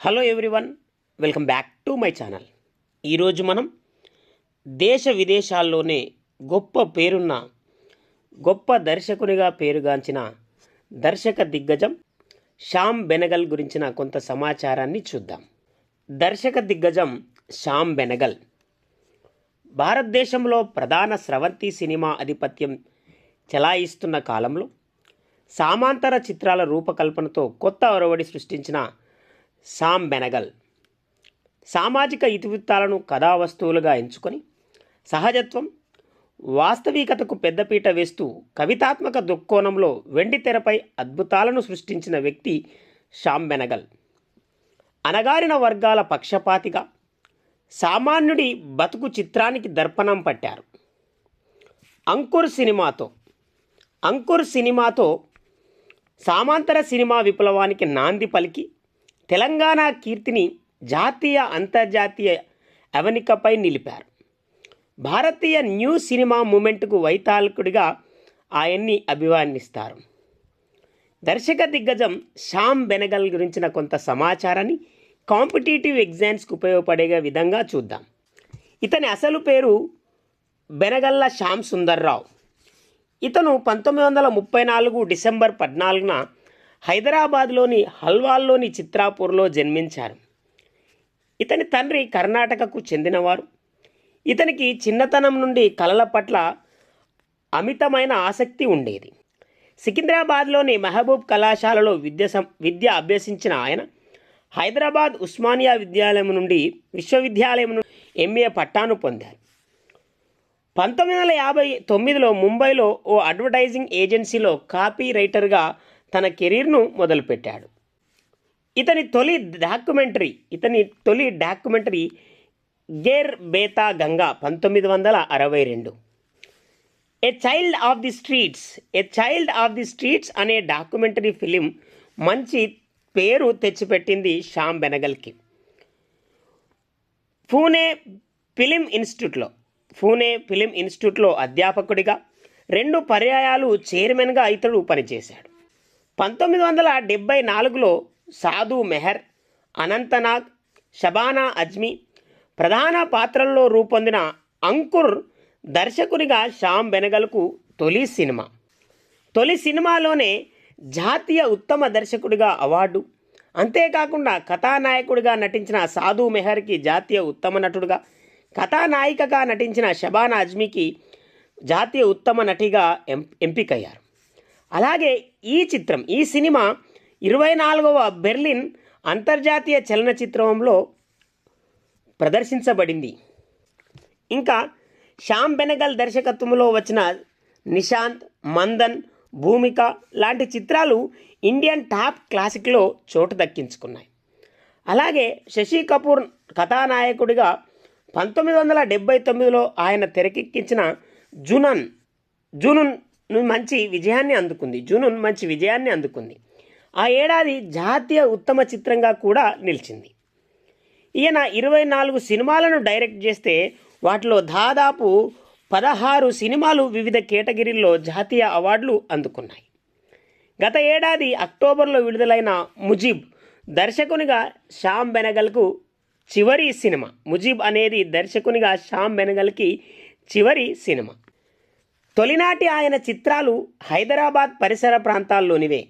Hello everyone welcome back to my channel ఈరోజు మనం దేశ విదేశాల్లోనే గొప్ప పేరున్న గొప్ప దర్శకునిగా పేరుగాంచిన దర్శక దిగ్గజం శ్యామ్ బెనగల్ గురించిన కొంత సమాచారాన్ని చూద్దాం. దర్శక దిగ్గజం శ్యామ్ బెనగల్. భారతదేశంలో ప్రధాన స్రవంతి సినిమా ఆధిపత్యం చెలాయిస్తున్న కాలంలో సామాంతర చిత్రాల రూపకల్పనతో కొత్త ఒరవడి సృష్టించిన సామ్ బెనగల్. సామాజిక ఇతివృత్తాలను కథావస్తువులుగా ఎంచుకొని సహజత్వం వాస్తవికతకు పెద్దపీట వేస్తూ కవితాత్మక దృక్కోణంలో వెండి తెరపై అద్భుతాలను సృష్టించిన వ్యక్తి శ్యామ్ బెనగల్. అణగారిన వర్గాల పక్షపాతిగా సామాన్యుడి బతుకు చిత్రానికి దర్పణం పట్టారు. అంకుర్ సినిమాతో అంకుర్ సినిమాతో సామాంతర సినిమా విప్లవానికి నాంది పలికి తెలంగాణ కీర్తిని జాతీయ అంతర్జాతీయ అవనికపై నిలిపారు. భారతీయ న్యూ సినిమా మూమెంట్కు వైతాళకుడిగా ఆయన్ని అభివర్ణిస్తారు దర్శక దిగ్గజం శ్యామ్ బెనగల్ గురించిన కొంత సమాచారాన్ని కాంపిటేటివ్ ఎగ్జామ్స్కి ఉపయోగపడే విధంగా చూద్దాం. ఇతని అసలు పేరు బెనగల్ల శ్యామ్ సుందర్రావు. ఇతను పంతొమ్మిది వందల ముప్పై నాలుగు డిసెంబర్ పద్నాలుగున హైదరాబాద్లోని హల్వాల్లోని చిత్రాపూర్లో జన్మించారు. ఇతని తండ్రి కర్ణాటకకు చెందినవారు. ఇతనికి చిన్నతనం నుండి కళల పట్ల అమితమైన ఆసక్తి ఉండేది. సికింద్రాబాద్లోని మహబూబ్ కళాశాలలో విద్య సం విద్య అభ్యసించిన ఆయన హైదరాబాద్ ఉస్మానియా విద్యాలయం నుండి విశ్వవిద్యాలయం నుండి ఎంఏ పట్టాను పొందారు. పంతొమ్మిది వందల యాభై తొమ్మిదిలో ముంబైలో ఓ అడ్వర్టైజింగ్ ఏజెన్సీలో కాపీ రైటర్గా తన కెరీర్ను మొదలుపెట్టాడు. ఇతని తొలి డాక్యుమెంటరీ ఇతని తొలి డాక్యుమెంటరీ గేర్ బేతా గంగా పంతొమ్మిది వందల అరవై రెండు. A child of the streets a child of the streets అనే డాక్యుమెంటరీ ఫిలిం మంచి పేరు తెచ్చిపెట్టింది శ్యామ్ బెనగల్కి. పూణే ఫిలిం ఇన్స్టిట్యూట్లో పూణే ఫిలిం ఇన్స్టిట్యూట్లో అధ్యాపకుడిగా రెండు పర్యాయాలు చైర్మన్గా ఇతడు పనిచేశాడు. పంతొమ్మిది వందల డెబ్బై నాలుగులో సాధు మెహర్ అనంతనాగ్ షబానా అజ్మి ప్రధాన పాత్రల్లో రూపొందిన అంకుర్ దర్శకునిగా శ్యామ్ బెనగల్కు తొలి సినిమా. తొలి సినిమాలోనే జాతీయ ఉత్తమ దర్శకుడిగా అవార్డు అంతేకాకుండా కథానాయకుడిగా నటించిన సాధు మెహర్కి జాతీయ ఉత్తమ నటుడుగా కథానాయికగా నటించిన షబానా అజ్మీకి జాతీయ ఉత్తమ నటిగా ఎం ఎంపికయ్యారు. అలాగే ఈ చిత్రం ఈ సినిమా ఇరవై నాలుగవ బెర్లిన్ అంతర్జాతీయ చలనచిత్రంలో ప్రదర్శించబడింది. ఇంకా శ్యామ్ బెనగల్ దర్శకత్వంలో వచ్చిన నిశాంత్ మందన్ భూమిక లాంటి చిత్రాలు ఇండియన్ టాప్ క్లాసిక్లో చోటు దక్కించుకున్నాయి. అలాగే శశి కపూర్ కథానాయకుడిగా పంతొమ్మిది వందల డెబ్బై తొమ్మిదిలో ఆయన తెరకెక్కించిన జునన్ జునున్ మంచి విజయాన్ని అందుకుంది. జునున్ మంచి విజయాన్ని అందుకుంది. ఆ ఏడాది జాతీయ ఉత్తమ చిత్రంగా కూడా నిలిచింది. ఈయన ఇరవై నాలుగు సినిమాలను డైరెక్ట్ చేస్తే వాటిలో దాదాపు పదహారు సినిమాలు వివిధ కేటగిరీల్లో జాతీయ అవార్డులు అందుకున్నాయి. గత ఏడాది అక్టోబర్లో విడుదలైన ముజీబ్ దర్శకునిగా శ్యామ్ బెనగల్కు చివరి సినిమా. ముజీబ్ అనేది దర్శకునిగా శ్యామ్ బెనగల్కి చివరి సినిమా. తొలినాటి ఆయన చిత్రాలు హైదరాబాద్ పరిసర ప్రాంతాల్లోనివే.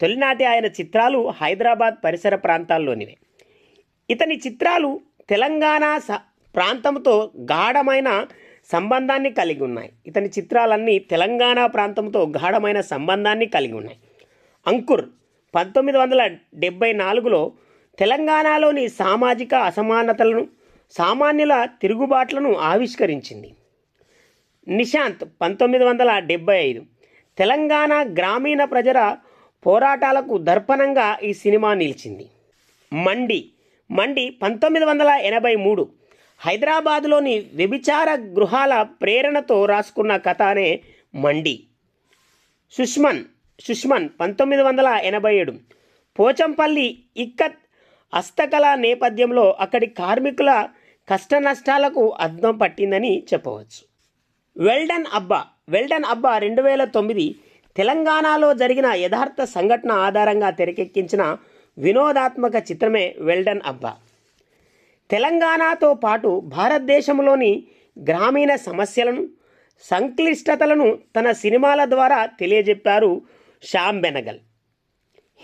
తొలినాటి ఆయన చిత్రాలు హైదరాబాద్ పరిసర ప్రాంతాల్లోనివే. ఇతని చిత్రాలు తెలంగాణ స ప్రాంతంతో గాఢమైన సంబంధాన్ని కలిగి ఉన్నాయి. ఇతని చిత్రాలన్నీ తెలంగాణ ప్రాంతంతో గాఢమైన సంబంధాన్ని కలిగి ఉన్నాయి. అంకుర్ పంతొమ్మిది వందల డెబ్బై నాలుగులో తెలంగాణలోని సామాజిక అసమానతలను సామాన్యుల తిరుగుబాట్లను ఆవిష్కరించింది. నిశాంత్ పంతొమ్మిది వందల డెబ్బై ఐదు. తెలంగాణ గ్రామీణ ప్రజల పోరాటాలకు దర్పణంగా ఈ సినిమా నిలిచింది. మండి. మండి పంతొమ్మిది వందల ఎనభై మూడు. హైదరాబాదులోని వ్యభిచార గృహాల ప్రేరణతో రాసుకున్న కథ అనే మండి. సుష్మన్. సుష్మన్ పంతొమ్మిది వందల ఎనభై ఏడు. పోచంపల్లి ఇక్కత్ హస్తకళ నేపథ్యంలో అక్కడి కార్మికుల కష్ట నష్టాలకు అద్దం పట్టిందని చెప్పవచ్చు. వెల్డన్ అబ్బా. వెల్డన్ అబ్బా రెండు వేల తొమ్మిది తెలంగాణలో జరిగిన యథార్థ సంఘటన ఆధారంగా తెరకెక్కించిన వినోదాత్మక చిత్రమే వెల్డన్ అబ్బా. తెలంగాణతో పాటు భారతదేశంలోని గ్రామీణ సమస్యలను సంక్లిష్టతలను తన సినిమాల ద్వారా తెలియజెప్పారు శ్యామ్ బెనగల్.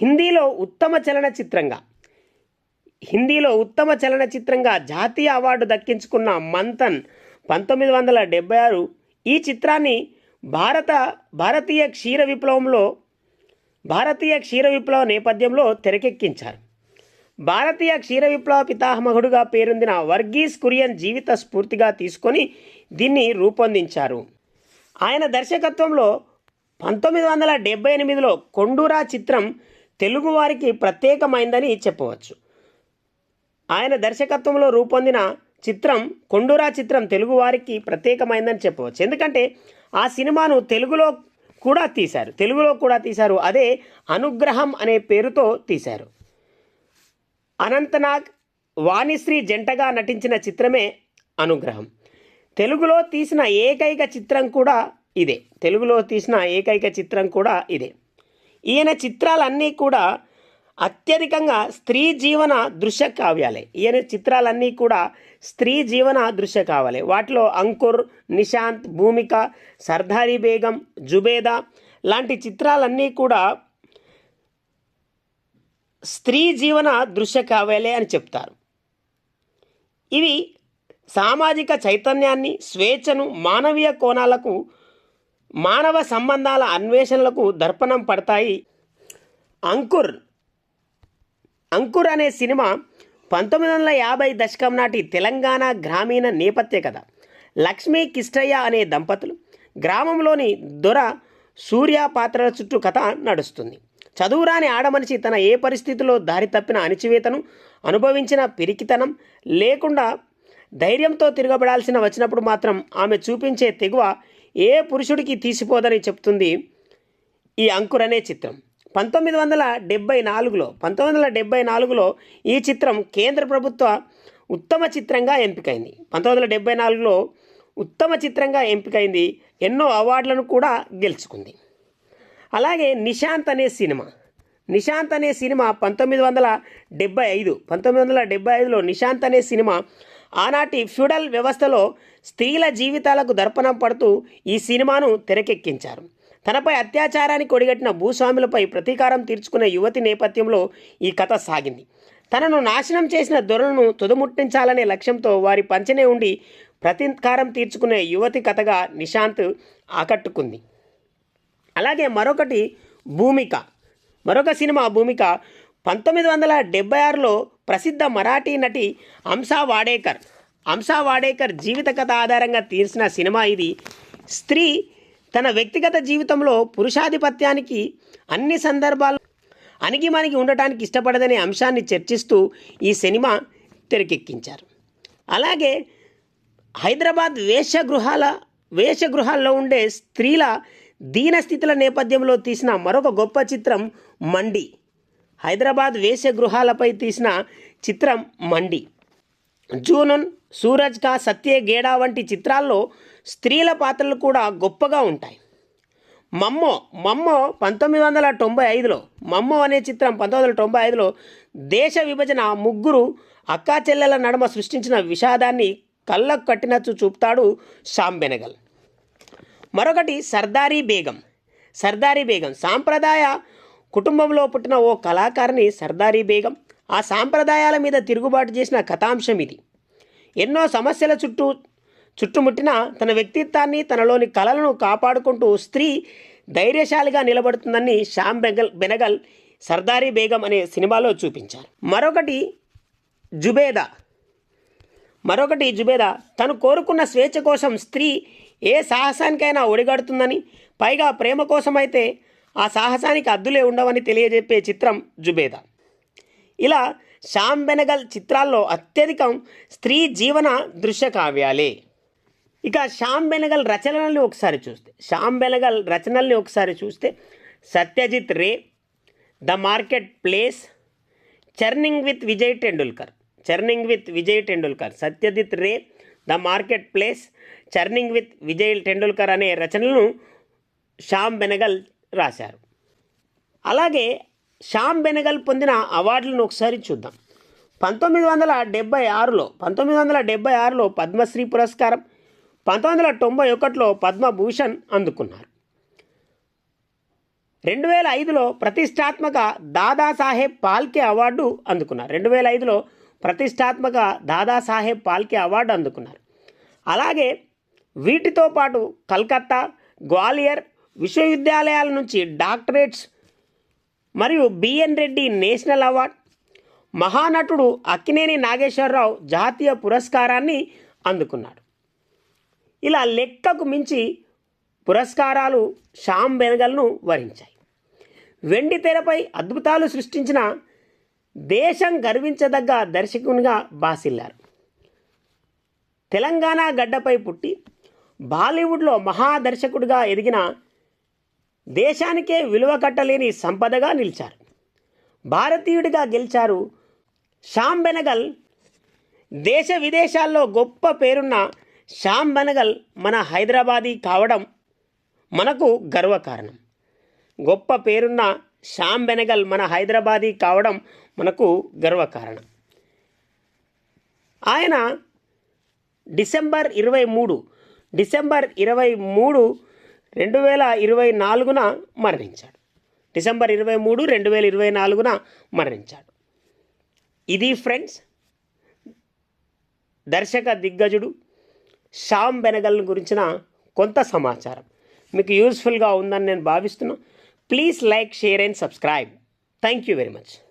హిందీలో ఉత్తమ చలనచిత్రంగా హిందీలో ఉత్తమ చలనచిత్రంగా జాతీయ అవార్డు దక్కించుకున్న మంతన్ పంతొమ్మిది వందల డెబ్బై ఆరు ఈ చిత్రాన్ని భారత భారతీయ క్షీర విప్లవంలో భారతీయ క్షీర విప్లవ నేపథ్యంలో తెరకెక్కించారు. భారతీయ క్షీర విప్లవ పితామహుడుగా పేరొందిన వర్గీస్ కురియన్ జీవిత స్ఫూర్తిగా తీసుకొని దీన్ని రూపొందించారు. ఆయన దర్శకత్వంలో పంతొమ్మిది వందల డెబ్బై ఎనిమిదిలో కొండూరా చిత్రం తెలుగువారికి ప్రత్యేకమైందని చెప్పవచ్చు. ఆయన దర్శకత్వంలో రూపొందిన చిత్రం కొండూరా చిత్రం తెలుగువారికి ప్రత్యేకమైందని చెప్పవచ్చు. ఎందుకంటే ఆ సినిమాను తెలుగులో కూడా తీశారు. తెలుగులో కూడా తీశారు. అదే అనుగ్రహం అనే పేరుతో తీశారు. అనంతనాగ్ వాణిశ్రీ జంటగా నటించిన చిత్రమే అనుగ్రహం. తెలుగులో తీసిన ఏకైక చిత్రం కూడా ఇదే. తెలుగులో తీసిన ఏకైక చిత్రం కూడా ఇదే. ఈయన చిత్రాలన్నీ కూడా అత్యధికంగా స్త్రీ జీవన దృశ్య కావ్యాలే. ఈయన చిత్రాలన్నీ కూడా స్త్రీ జీవన దృశ్య కావ్యాలే. వాటిలో అంకుర్ నిశాంత్ భూమిక సర్దారి బేగం జుబేదా లాంటి చిత్రాలన్నీ కూడా స్త్రీ జీవన దృశ్య కావ్యాలే అని చెప్తారు. ఇవి సామాజిక చైతన్యాన్ని స్వేచ్ఛను మానవీయ కోణాలకు మానవ సంబంధాల అన్వేషణలకు దర్పణం పడతాయి. అంకుర్ అంకుర్ అనే సినిమా పంతొమ్మిది వందల యాభై దశకం నాటి తెలంగాణ గ్రామీణ నేపథ్య కథ. లక్ష్మీ కిష్టయ్య అనే దంపతులు గ్రామంలోని దొర సూర్య పాత్రల చుట్టూ కథ నడుస్తుంది. చదువురాని ఆడమనిషి తన ఏ పరిస్థితిలో దారి తప్పిన అణిచివేతను అనుభవించిన పిరికితనం లేకుండా ధైర్యంతో తిరగబడాల్సిన వచ్చినప్పుడు మాత్రం ఆమె చూపించే తెగువ ఏ పురుషుడికి తీసిపోదని చెప్తుంది ఈ అంకుర్ అనే చిత్రం. పంతొమ్మిది వందల డెబ్బై నాలుగులో పంతొమ్మిది వందల డెబ్బై నాలుగులో ఈ చిత్రం కేంద్ర ప్రభుత్వ ఉత్తమ చిత్రంగా ఎంపికైంది. పంతొమ్మిది వందల డెబ్బై నాలుగులో ఉత్తమ చిత్రంగా ఎంపికైంది ఎన్నో అవార్డులను కూడా గెలుచుకుంది. అలాగే నిశాంత్ అనే సినిమా నిశాంత్ అనే సినిమా పంతొమ్మిది వందల డెబ్బై ఐదు పంతొమ్మిది వందల డెబ్బై ఐదులో నిశాంత్ అనే సినిమా ఆనాటి ఫ్యూడల్ వ్యవస్థలో స్త్రీల జీవితాలకు దర్పణం పడుతూ ఈ సినిమాను తెరకెక్కించారు. తనపై అత్యాచారానికి ఒడిగట్టిన భూస్వాములపై ప్రతీకారం తీర్చుకున్న యువతి నేపథ్యంలో ఈ కథ సాగింది. తనను నాశనం చేసిన దొరలను తుదముట్టించాలనే లక్ష్యంతో వారి పంచనే ఉండి ప్రతీకారం తీర్చుకునే యువతి కథగా నిశాంత్ ఆకట్టుకుంది. అలాగే మరొకటి భూమిక. మరొక సినిమా భూమిక. పంతొమ్మిది వందల డెబ్బై ఆరులో ప్రసిద్ధ మరాఠీ నటి అంశా వాడేకర్. అంశా వాడేకర్ జీవిత కథ ఆధారంగా తీసిన సినిమా ఇది. స్త్రీ తన వ్యక్తిగత జీవితంలో పురుషాధిపత్యానికి అన్ని సందర్భాల్లో అణిగిమణిగి ఉండటానికి ఇష్టపడదనే అంశాన్ని చర్చిస్తూ ఈ సినిమా తెరకెక్కించారు. అలాగే హైదరాబాద్ వేషగృహాల వేషగృహాల్లో ఉండే స్త్రీల దీనస్థితుల నేపథ్యంలో తీసిన మరొక గొప్ప చిత్రం మండి. హైదరాబాద్ వేషగృహాలపై తీసిన చిత్రం మండి. జూనన్ సూరజ్ కా సత్య గేడా వంటి చిత్రాల్లో స్త్రీల పాత్రలు కూడా గొప్పగా ఉంటాయి. మమ్మో మమ్మో పంతొమ్మిది వందల తొంభై ఐదులో మమ్మో అనే చిత్రం పంతొమ్మిది వందల తొంభై ఐదులో దేశ విభజన ముగ్గురు అక్కా చెల్లెల నడుమ సృష్టించిన విషాదాన్ని కళ్ళకు కట్టినచ్చు చూపుతాడు శ్యామ్ బెనగల్. మరొకటి సర్దారీ బేగం. సర్దారీ బేగం సాంప్రదాయ కుటుంబంలో పుట్టిన ఓ కళాకారిణి సర్దారీ బేగం. ఆ సాంప్రదాయాల మీద తిరుగుబాటు చేసిన కథాంశం ఇది. ఎన్నో సమస్యల చుట్టూ చుట్టుముట్టిన తన వ్యక్తిత్వాన్ని తనలోని కళలను కాపాడుకుంటూ స్త్రీ ధైర్యశాలిగా నిలబడుతుందని శ్యామ్ బెగల్ బెనగల్ సర్దారీ బేగం అనే సినిమాలో చూపించారు. మరొకటి జుబేదా. మరొకటి జుబేదా. తను కోరుకున్న స్వేచ్ఛ కోసం స్త్రీ ఏ సాహసానికైనా ఒడిగడుతుందని పైగా ప్రేమ కోసమైతే ఆ సాహసానికి అద్దులే ఉండవని తెలియజెప్పే చిత్రం జుబేదా. ఇలా శ్యామ్ బెనగల్ చిత్రాల్లో అత్యధికం స్త్రీ జీవన దృశ్య కావ్యాలే ఇక శ్యామ్ బెనగల్ రచనల్ని ఒకసారి చూస్తే శ్యామ్ బెనగల్ రచనల్ని ఒకసారి చూస్తే Satyajit Ray the marketplace churning with Vijay Tendulkar churning with Vijay Tendulkar Satyajit Ray the marketplace churning with Vijay Tendulkar అనే రచనలను శ్యామ్ బెనగల్ రాశారు. అలాగే శ్యామ్ బెనగల్ పొందిన అవార్డులను ఒకసారి చూద్దాం. పంతొమ్మిది వందల డెబ్బై ఆరులో పంతొమ్మిది వందల డెబ్బై ఆరులో పద్మశ్రీ పురస్కారం పంతొమ్మిది వందల తొంభై ఒకటిలో పద్మభూషణ్ అందుకున్నారు. రెండు వేల ఐదులో ప్రతిష్టాత్మక దాదాసాహెబ్ పాల్కే అవార్డు అందుకున్నారు. రెండు వేల ఐదులో ప్రతిష్టాత్మక దాదాసాహెబ్ పాల్కే అవార్డు అందుకున్నారు. అలాగే వీటితో పాటు కల్కత్తా గ్వాలియర్ విశ్వవిద్యాలయాల నుంచి డాక్టరేట్స్ మరియు బిఎన్ రెడ్డి నేషనల్ అవార్డ్ మహానటుడు అక్కినేని నాగేశ్వరరావు జాతీయ పురస్కారాన్ని అందుకున్నాడు ఇలా లెక్కకు మించి పురస్కారాలు శ్యామ్ బెనగల్ను వరించాయి. వెండి తెరపై అద్భుతాలు సృష్టించిన దేశం గర్వించదగ్గ దర్శకునిగా బాసిల్లారు. తెలంగాణ గడ్డపై పుట్టి బాలీవుడ్లో మహాదర్శకుడిగా ఎదిగిన దేశానికే విలువ కట్టలేని సంపదగా నిలిచారు. భారతీయుడిగా గెలిచారు శ్యామ్ బెనగల్. దేశ విదేశాల్లో గొప్ప పేరున్న శ్యామ్ బెనగల్ మన హైదరాబాదీ కావడం మనకు గర్వకారణం. గొప్ప పేరున్న శ్యామ్ బెనగల్ మన హైదరాబాదీ కావడం మనకు గర్వకారణం. ఆయన డిసెంబర్ ఇరవై మూడు డిసెంబర్ ఇరవై మూడు రెండు వేల ఇరవై నాలుగున మరణించాడు. డిసెంబర్ ఇరవై మూడు రెండు వేల ఇరవై నాలుగున మరణించాడు. ఇది ఫ్రెండ్స్ దర్శక దిగ్గజుడు శ్యామ్ బెనగల్ గురించిన కొంత సమాచారం. మీకు యూస్ఫుల్గా ఉందని నేను భావిస్తున్నాను please like share and subscribe. Thank you very much.